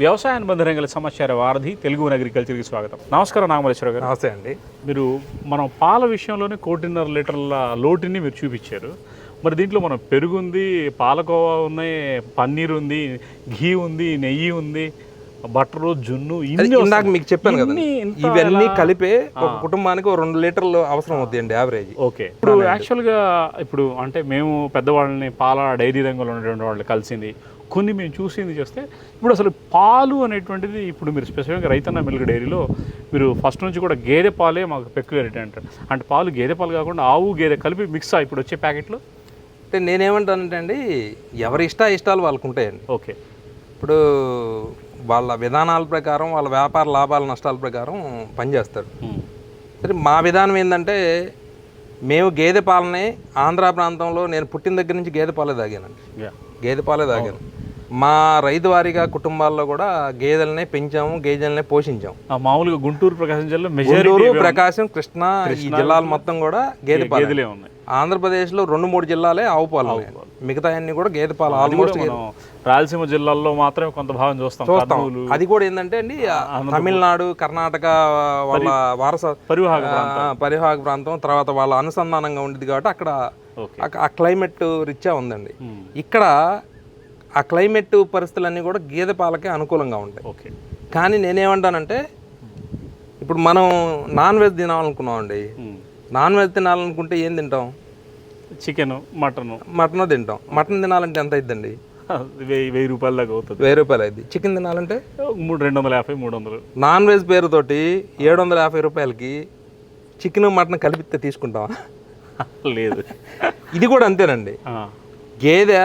వ్యవసాయ అనుబంధ రంగాల సమాచార వారధి తెలుగు అగ్రికల్చర్కి స్వాగతం. నమస్కారం నాగమల్లేశ్వర గారు. నమస్తే అండి. మీరు మనం పాల విషయంలోనే కోటిన్నర లీటర్ల లోటుని మీరు చూపించారు. మరి దీంట్లో మనం పెరుగు ఉంది పాలకోవా ఉన్నాయి పన్నీర్ ఉంది ఘీ ఉంది నెయ్యి ఉంది బట్టరు జున్ను ఇందాక. మీకు చెప్పాను కదా ఇవన్నీ? కలిపే ఒక కుటుంబానికి రెండు లీటర్లు అవసరం అవుద్ది అండి యావరేజ్. ఓకే. ఇప్పుడు యాక్చువల్గా ఇప్పుడు అంటే మేము పెద్దవాళ్ళని పాల డైరీ రంగంలో ఉన్నటువంటి వాళ్ళు కలిసింది. కొన్ని మేము చూసింది చేస్తే ఇప్పుడు అసలు పాలు అనేటువంటిది ఇప్పుడు మీరు స్పెసిఫిక్గా రైతన్న మిల్క్ డైరీలో మీరు ఫస్ట్ నుంచి కూడా గేదె పాలే మాకు పెక్యులరిటీ అంటారు. అంటే పాలు గేదె పాలు కాకుండా ఆవు గేదె కలిపి మిక్స్ ఇప్పుడు వచ్చే ప్యాకెట్లు? అంటే నేనేమంటానంటే అండి ఎవరి ఇష్ట ఇష్టాలు వాళ్ళకు ఉంటాయండి. ఓకే. ఇప్పుడు వాళ్ళ విధానాల ప్రకారం వాళ్ళ వ్యాపార లాభాల నష్టాల ప్రకారం పనిచేస్తారు సరే మా విధానం ఏంటంటే మేము గేదె పాలనే ఆంధ్ర ప్రాంతంలో నేను పుట్టిన దగ్గర నుంచి గేదె పాలే తాగానండి. గేదె పాలే తాగాను. మా రైతు వారీగా కుటుంబాల్లో కూడా గేదెలనే పెంచాము గేదెలనే పోషించాము. మామూలుగా గుంటూరు ప్రకాశం జిల్లా గుంటూరు ప్రకాశం కృష్ణా ఈ జిల్లాలు మొత్తం కూడా గేదె పాలే. గేదెలే ఉన్నాయి. ఆంధ్రప్రదేశ్లో రెండు మూడు జిల్లాలే ఆవు పాలు. మిగతా అన్ని కూడా గేదె పాలు ఆల్మోస్ట్ రాయలసీమ జిల్లాల్లో మాత్రమే కొంత భాగం చూస్తాం. చూస్తాం. అది కూడా ఏంటంటే అండి తమిళనాడు కర్ణాటక వాళ్ళ వారస పరివాహక పరివాహక ప్రాంతం తర్వాత వాళ్ళ అనుసంధానంగా ఉండేది కాబట్టి అక్కడ ఆ- క్లైమేట్ రిచ్చా ఉందండి. ఇక్కడ ఆ క్లైమేట్ పరిస్థితులన్నీ కూడా గేదె పాలకే అనుకూలంగా ఉంటాయి. ఓకే. కానీ నేనేమంటానంటే ఇప్పుడు మనం నాన్ వెజ్ తినాలనుకున్నామండి. నాన్ వెజ్ తినాలనుకుంటే ఏం తింటాం? Chicken mutton. మటన్ తింటాం. మటన్ తినాలంటే ఎంత అయిద్దండి? వెయ్యి వెయ్యి రూపాయల దాకా అవుతుంది. వెయ్యి రూపాయలు అయింది చికెన్ తినాలంటే? మూడు రెండు వందల యాభై మూడు వందలు. నాన్ వెజ్ పేరుతోటి ఏడు వందల యాభై రూపాయలకి చికెన్ మటన్ కలిపితే తీసుకుంటామా లేదు. ఇది కూడా అంతేనండి. గేదె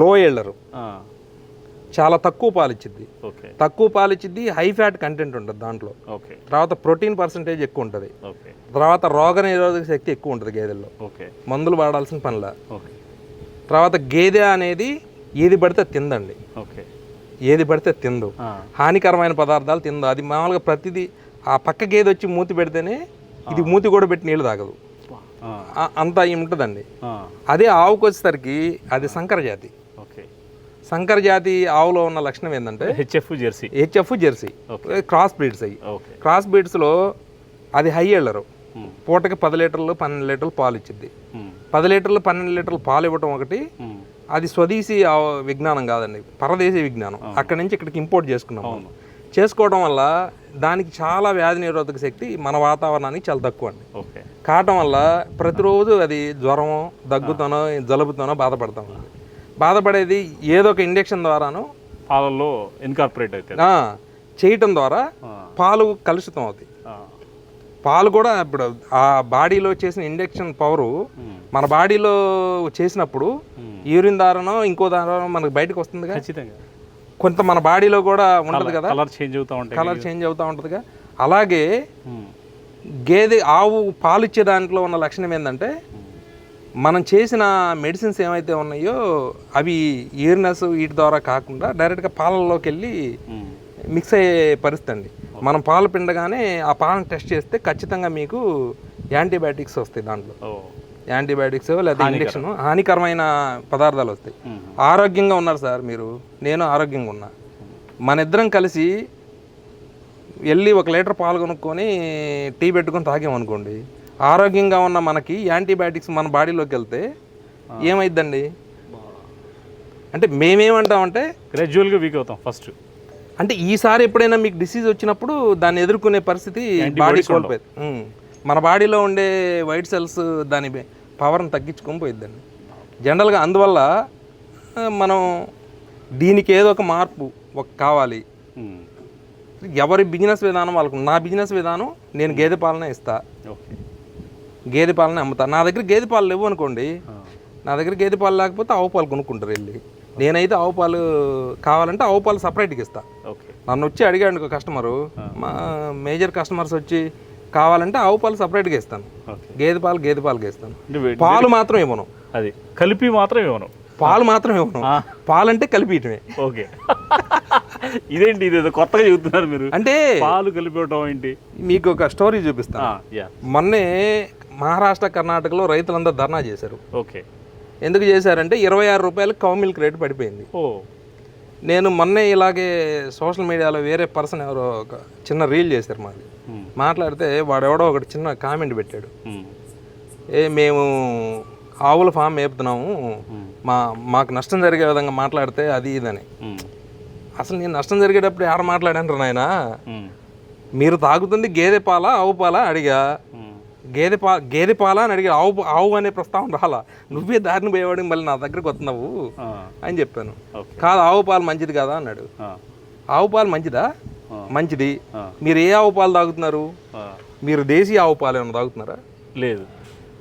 లో ఎళ్ళరు చాలా తక్కువ పాలు ఇచ్చిద్ది ఓకే. తక్కువ పాలు ఇచ్చిద్ది హై ఫ్యాట్ కంటెంట్ ఉంటుంది దాంట్లో. తర్వాత ప్రోటీన్ పర్సంటేజ్ ఎక్కువ ఉంటుంది. తర్వాత రోగ నిరోధక శక్తి ఎక్కువ ఉంటుంది గేదెల్లో. మందులు వాడాల్సిన పనిలా. తర్వాత గేదె అనేది ఏది పడితే తిందండి. ఏది పడితే తిందు. హానికరమైన పదార్థాలు తిందు. అది మామూలుగా ప్రతిదీ ఆ పక్క గేదె వచ్చి మూతి పెడితేనే ఇది మూతి కూడా పెట్టి నీళ్ళు తాగదు. అంత ఉంటుందండి. అదే ఆవుకు వచ్చేసరికి అది సంకర జాతి. ఓకే. సంకర జాతి ఆవులో ఉన్న లక్షణం ఏంటంటే HF Jersey. HF Jersey. Cross breeds అయ్యి. క్రాస్ బ్రీడ్స్లో అది హై ఎళ్ళరు పూటకి పది లీటర్లు పన్నెండు లీటర్లు పాలు ఇచ్చిద్ది. ఉమ్, పది లీటర్లు పన్నెండు లీటర్లు పాలు ఇవ్వటం ఒకటి. అది స్వదేశీ ఆవు- విజ్ఞానం కాదండి. పరదేశీ విజ్ఞానం. అక్కడి నుంచి ఇక్కడికి ఇంపోర్ట్ చేసుకున్నాం. చేసుకోవడం వల్ల దానికి చాలా వ్యాధి నిరోధక శక్తి మన వాతావరణానికి చాలా తక్కువ అండి. ఓకే. కావటం వల్ల ప్రతిరోజు అది జ్వరమో దగ్గుతోనో జలుబుతోనో బాధపడతాం బాధపడేది ఏదో ఒక ఇంజెక్షన్ ద్వారాను పాలల్లో ఇన్కార్పొరేట్ అవుతుంది చేయటం ద్వారా పాలు కలుషితం అవుతాయి. పాలు కూడా ఇప్పుడు ఆ బాడీలో చేసిన ఇంజెక్షన్ పవరు మన బాడీలో చేసినప్పుడు యూరిన్ దారానో ఇంకో దారానో మనకు బయటకు వస్తుందిగా? ఖచ్చితంగా. కొంత మన బాడీలో కూడా ఉంటుంది కదా. కలర్ చేంజ్ అవుతూ ఉంటాయి కలర్ చేంజ్ అవుతూ ఉంటుందిగా. అలాగే ఉమ్, గేదె ఆవు పాలు ఇచ్చే దాంట్లో ఉన్న లక్షణం ఏంటంటే మనం చేసిన మెడిసిన్స్ ఏమైతే ఉన్నాయో అవి ఈర్నెస్ వీటి ద్వారా కాకుండా డైరెక్ట్గా పాలల్లోకి వెళ్ళి మిక్స్ అయ్యే పరిస్థితి అండి. మనం పాలు పిండగానే ఆ పాలను టెస్ట్ చేస్తే ఖచ్చితంగా మీకు యాంటీబయాటిక్స్ వస్తాయి దాంట్లో. యాంటీబయాటిక్స్ లేదా ఇంజెక్షన్. హానికరమైన పదార్థాలు వస్తాయి. ఆరోగ్యంగా ఉన్నారు సార్ మీరు. నేను ఆరోగ్యంగా ఉన్నా. మన ఇద్దరం కలిసి వెళ్ళి ఒక లీటర్ పాలు కొనుక్కొని టీ పెట్టుకొని తాగామనుకోండి ఆరోగ్యంగా ఉన్న మనకి యాంటీబయాటిక్స్ మన బాడీలోకి వెళ్తే ఏమైద్దండి? అంటే మేమేమంటామంటే గ్రాడ్యువల్గా వీక్ అవుతాం ఫస్ట్ అంటే ఈసారి ఎప్పుడైనా మీకు డిసీజ్ వచ్చినప్పుడు దాన్ని ఎదుర్కొనే పరిస్థితి బాడీ కోల్పోయింది. మన బాడీలో ఉండే వైట్ సెల్స్ దాని పవర్ని తగ్గించుకొని పోయిద్దండి. జనరల్గా అందువల్ల మనం దీనికి ఏదో ఒక మార్పు ఒక కావాలి. ఎవరి బిజినెస్ విధానం వాళ్ళకు నా బిజినెస్ విధానం నేను గేదె పాలనే ఇస్తా. గేదె పాలనే అమ్ముతా. నా దగ్గర గేదె పాలు లేవు అనుకోండి నా దగ్గర గేదె పాలు లేకపోతే ఆవు పాలు కొనుక్కుంటారు వెళ్ళి. నేనైతే ఆవు పాలు కావాలంటే ఆవు పాలు సపరేట్గా ఇస్తా. నన్ను వచ్చి అడిగాడు కస్టమరు మా మేజర్ కస్టమర్స్ వచ్చి కావాలంటే ఆవు పాలు సపరేట్గా ఇస్తాను. గేదె పాలు గేదె పాలుగా ఇస్తాను. అంటే వే- పాలు మాత్రం ఇవ్వను. అది కలిపి మాత్రం ఇవ్వను. పాలు మాత్రం ఇవ్వను. పాలంటే కలిపియటమే ఓకే. ఇదేంటి ఇదేదో కొత్తగా చెబుతున్నారు మీరు? అంటే పాలు కలిపేయటం ఏంటి? మీకు ఒక స్టోరీ చూపిస్తాను మొన్నే మహారాష్ట్ర కర్ణాటకలో రైతులందరూ ధర్నా చేశారు. ఓకే. ఎందుకు చేశారంటే ఇరవై ఆరు రూపాయలకు కౌ మిల్క్ రేటు పడిపోయింది. ఓ. నేను మొన్నే ఇలాగే సోషల్ మీడియాలో వేరే పర్సన్ ఎవరో ఒక చిన్న రీల్ చేశారు మాది. మాట్లాడితే వాడెవడో ఒకటి చిన్న కామెంట్ పెట్టాడు. ఏ మేము ఆవుల ఫామ్ మేపుతున్నాము. ఉమ్, మా మాకు నష్టం జరిగే విధంగా మాట్లాడితే అది ఇదని. అసలు నేను నష్టం జరిగేటప్పుడు ఆడ మాట్లాడాను నాయన? మీరు తాగుతుంది గేదె పాల ఆవు పాల అడిగా. గేదె పా గేదె పాల అని అడిగా. ఆవు ఆవు అనే ప్రస్తావన రాలా. నువ్వే దారిని పోయేవాడికి మళ్ళీ నా దగ్గరికి వస్తున్నావు అని చెప్పాను. కాదు ఆవు పాలు మంచిది కదా అన్నాడు. ఆవు పాలు మంచిదా. మంచిది. మీరు ఏ ఆవు పాలు తాగుతున్నారు? మీరు దేశీ ఆవు పాలు ఏమైనా తాగుతున్నారా? లేదు.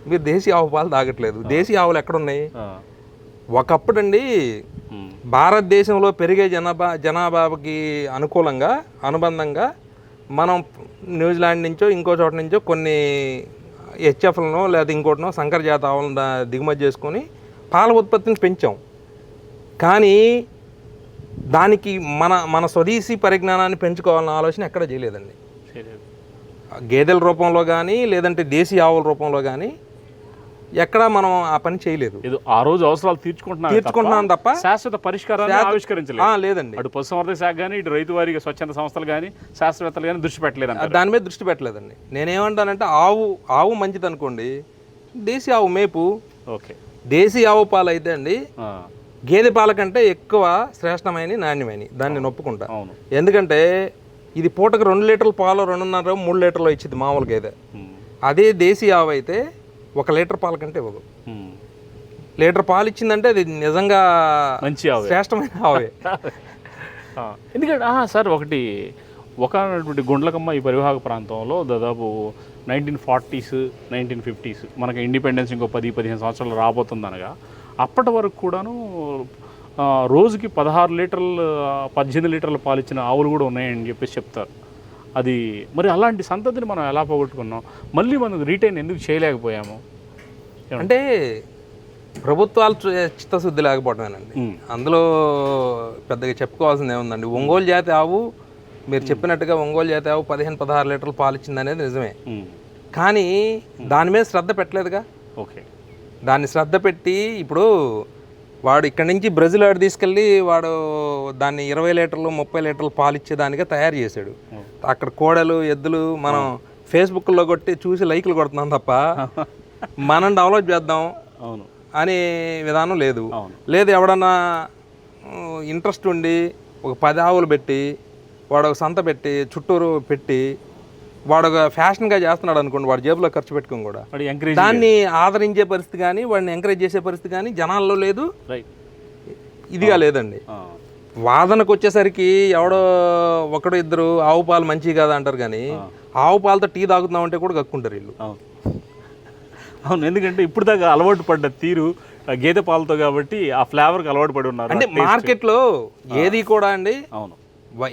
మీరు దేశీ ఆవు పాలు తాగట్లేదు. దేశీ ఆవులు ఎక్కడున్నాయి? ఒకప్పుడండి భారతదేశంలో పెరిగే జనాభా జనాభాకి అనుకూలంగా అనుబంధంగా మనం న్యూజిలాండ్ నుంచో ఇంకో చోట నుంచో కొన్ని హెచ్ఎఫ్లను లేదా ఇంకోటినో సంకర జాత ఆవులను దిగుమతి చేసుకొని పాల ఉత్పత్తిని పెంచాం. కానీ దానికి మన మన స్వదేశీ పరిజ్ఞానాన్ని పెంచుకోవాలన్న ఆలోచన ఎక్కడ చేయలేదండి. గేదెల రూపంలో కానీ లేదంటే దేశీ ఆవుల రూపంలో కానీ ఎక్కడా మనం ఆ పని చేయలేదు. ఆ రోజు అవసరాలు తీర్చుకుంటున్నాం తీర్చుకుంటున్నాం తప్ప శాశ్వత పరిష్కారాన్ని ఆవిష్కరించలేదు. లేదండి. అటు పశుసంవర్ధక శాఖ కానీ ఇటు రైతు వారికి స్వచ్ఛంద సంస్థలు కానీ శాస్త్రవేత్తలు కానీ దృష్టి పెట్టలేదు దాని మీద దృష్టి పెట్టలేదండి. నేనేమంటానంటే ఆవు ఆవు మంచిది అనుకోండి దేశీ ఆవు మేపు. ఓకే. దేశీ ఆవు పాలు అయితే అండి గేదె పాల కంటే ఎక్కువ శ్రేష్టమైన నాణ్యమైన దాన్ని నొప్పుకుంటా. అవును. ఎందుకంటే ఇది పూటకు రెండు లీటర్ల పాలు రెండున్నర మూడు లీటర్లు ఇచ్చింది మామూలు గేదె. అదే దేశీ ఆవు అయితే ఒక లీటర్ పాల కంటే ఇవ్వదు. లీటర్ పాలు ఇచ్చిందంటే అది నిజంగా మంచి ఆవే. శ్రేష్టమైన ఆవే. ఎందుకంటే సార్ ఒకటి ఒకనటువంటి గుండ్లకమ్మ ఈ పరివాహక ప్రాంతంలో దాదాపు నైన్టీన్ ఫార్టీస్ నైన్టీన్ ఫిఫ్టీస్ మనకి ఇండిపెండెన్స్ ఇంకో పది పదిహేను సంవత్సరాలు రాబోతుంది అనగా అప్పటి వరకు కూడాను రోజుకి పదహారు లీటర్లు పద్దెనిమిది లీటర్ల పాలు ఇచ్చిన ఆవులు కూడా ఉన్నాయని చెప్పేసి చెప్తారు. అది మరి అలాంటి సంతతిని మనం ఎలా పోగొట్టుకున్నాం? మళ్ళీ మనం రిటైన్ ఎందుకు చేయలేకపోయాము? అంటే ప్రభుత్వాలు చిత్తశుద్ధి లేకపోవటమేనండి. ఉమ్, అందులో పెద్దగా చెప్పుకోవాల్సింది ఏముందండి? ఒంగోలు జాతి ఆవు మీరు చెప్పినట్టుగా ఒంగోలు జాతి ఆవు పదిహేను పదహారు లీటర్లు పాలు ఇచ్చింది అనేది నిజమే కానీ దాని మీద శ్రద్ధ పెట్టలేదుగా? ఓకే. దాన్ని శ్రద్ధ పెట్టి ఇప్పుడు వాడు ఇక్కడి నుంచి బ్రెజిల్ ఆడు తీసుకెళ్ళి వాడు దాన్ని ఇరవై లీటర్లు ముప్పై లీటర్లు పాలు ఇచ్చేదానిగా తయారు చేశాడు. అక్కడ కోడలు ఎద్దులు మనం ఫేస్బుక్లో కొట్టి చూసి లైకులు కొడుతున్నాం తప్ప మనం డెవలప్ చేద్దాం అవును. అనే విధానం లేదు. లేదు ఎవడన్నా ఇంట్రెస్ట్ ఉండి ఒక పది ఆవులు పెట్టి వాడు ఒక సంత పెట్టి చుట్టూరు పెట్టి వాడు ఒక ఫ్యాషన్గా చేస్తున్నాడు అనుకోండి వాడు జేబులో ఖర్చు పెట్టుకుని కూడా. వాడి ఎంకరేజ్ దాన్ని ఆదరించే పరిస్థితి కానీ వాడిని ఎంకరేజ్ చేసే పరిస్థితి కానీ జనాల్లో లేదు. ఇదిగా లేదండి. వాదనకు వచ్చేసరికి ఎవడో ఒకడు ఇద్దరు ఆవు పాలు మంచివి కదా అంటారు కానీ ఆవు పాలతో టీ తాగుతున్నాం అంటే కూడా కక్కుంటారు వీళ్ళు. అవును. ఎందుకంటే ఇప్పుడు దాకా అలవాటు పడ్డ తీరు గేదె పాలతో కాబట్టి ఆ ఫ్లేవర్కి అలవాటు పడి ఉన్నారు. అంటే మార్కెట్లో ఏది కూడా అండి అవును.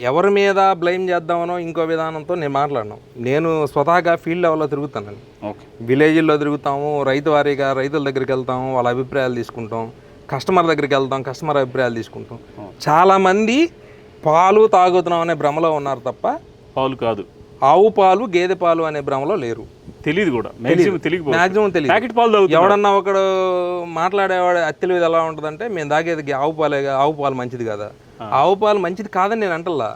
ఎవరి మీద బ్లేమ్ చేద్దామనో ఇంకో విధానంతో నేను మాట్లాడను. నేను స్వతహాగా ఫీల్డ్ లెవెల్లో తిరుగుతానండి ఓకే. విలేజ్లో తిరుగుతాము రైతు వారీగా రైతుల దగ్గరికి వెళ్తాము వాళ్ళ అభిప్రాయాలు తీసుకుంటాం కస్టమర్ దగ్గరికి వెళ్తాం కస్టమర్ అభిప్రాయాలు తీసుకుంటాం. చాలామంది పాలు తాగుతున్నాం అనే భ్రమలో ఉన్నారు తప్ప పాలు కాదు. ఆవు పాలు గేదె పాలు అనే భ్రమలో లేరు. తెలియదు కూడా. మ్యాక్సిమం తెలియదు ప్యాకెట్ పాలు ఎవడన్నా ఒకడు మాట్లాడేవాడు అత్తెలు ఇది ఎలా ఉంటుందంటే మేము తాగేది ఆవు పాలే ఆవు పాలు మంచిది కదా? ఆవు పాలు మంచిది కాదని నేను అంటల్లా.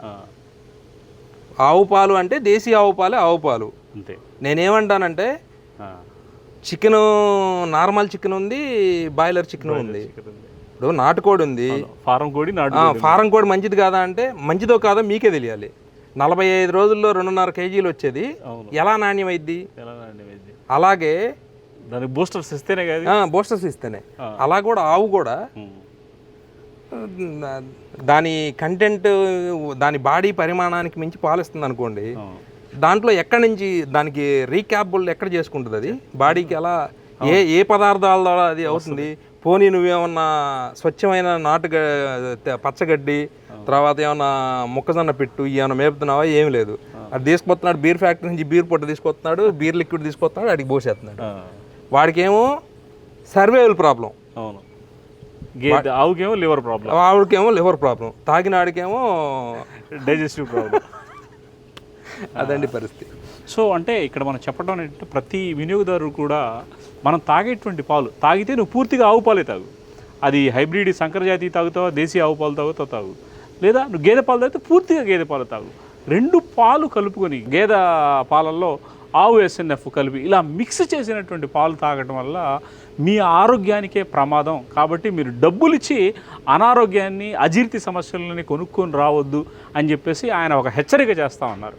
ఆవు పాలు అంటే దేశీ ఆవు పాలే ఆవు పాలు. అంతే. నేనేమంటానంటే చికెన్ నార్మల్ చికెన్ ఉంది బాయిలర్ చికెన్ ఉంది. ఇప్పుడు నాటుకోడి ఉంది. ఫారం కోడి ఫారం కోడి మంచిది కాదా అంటే మంచిదో కాదో మీకే తెలియాలి. నలభై ఐదు రోజుల్లో రెండున్నర కేజీలు వచ్చేది. ఎలా నాణ్యమైద్ది? అలాగే దానికి బూస్టర్స్ ఇస్తేనే కదా బోస్టర్స్ ఇస్తేనే. అలా కూడా ఆవు కూడా దాని కంటెంట్ దాని బాడీ పరిమాణానికి మించి పాలిస్తుంది అనుకోండి. దాంట్లో ఎక్కడి నుంచి దానికి రీక్యాబుల్ ఎక్కడ చేసుకుంటుంది అది? బాడీకి ఎలా? ఏ ఏ పదార్థాల ద్వారా అది అవుతుంది? పోనీ నువ్వేమన్నా స్వచ్ఛమైన నాటు పచ్చగడ్డి తర్వాత ఏమన్నా మొక్కజొన్న పెట్టు ఏమన్నా మేపుతున్నావా? ఏం లేదు. అది తీసుకొస్తున్నాడు బీర్ ఫ్యాక్టరీ నుంచి బీర్ పొట్టు తీసుకొస్తున్నాడు బీర్ లిక్విడ్ తీసుకొస్తున్నాడు అడిగి పోసేస్తున్నాడు వాడికేమో సర్వేవల్ ప్రాబ్లం. అవును. గేదె ఆవుకేమో లివర్ ప్రాబ్లం. ఆవిడకేమో లివర్ ప్రాబ్లం. తాగినాడికేమో డైజెస్టివ్ ప్రాబ్లం. అదండి పరిస్థితి. సో అంటే ఇక్కడ మనం చెప్పడం ఏంటంటే ప్రతి వినియోగదారుడు కూడా మనం తాగేటువంటి పాలు తాగితే నువ్వు పూర్తిగా ఆవు పాలే తాగు. అది హైబ్రిడ్ సంకరజాతి తాగుతావా దేశీ ఆవు పాలు తాగుతావు తాగు. లేదా నువ్వు గేదె పాలు తాగితే పూర్తిగా గేదె పాలు తాగు. రెండు పాలు కలుపుకొని గేదె పాలల్లో ఆవు ఎస్ఎన్ఎఫ్ కలిపి ఇలా మిక్స్ చేసినటువంటి పాలు తాగటం వల్ల మీ ఆరోగ్యానికే ప్రమాదం. కాబట్టి మీరు డబ్బులు ఇచ్చి అనారోగ్యాన్ని అజీర్తి సమస్యలని కొనుక్కొని రావద్దు అని చెప్పేసి ఆయన ఒక హెచ్చరిక చేస్తూ ఉన్నారు.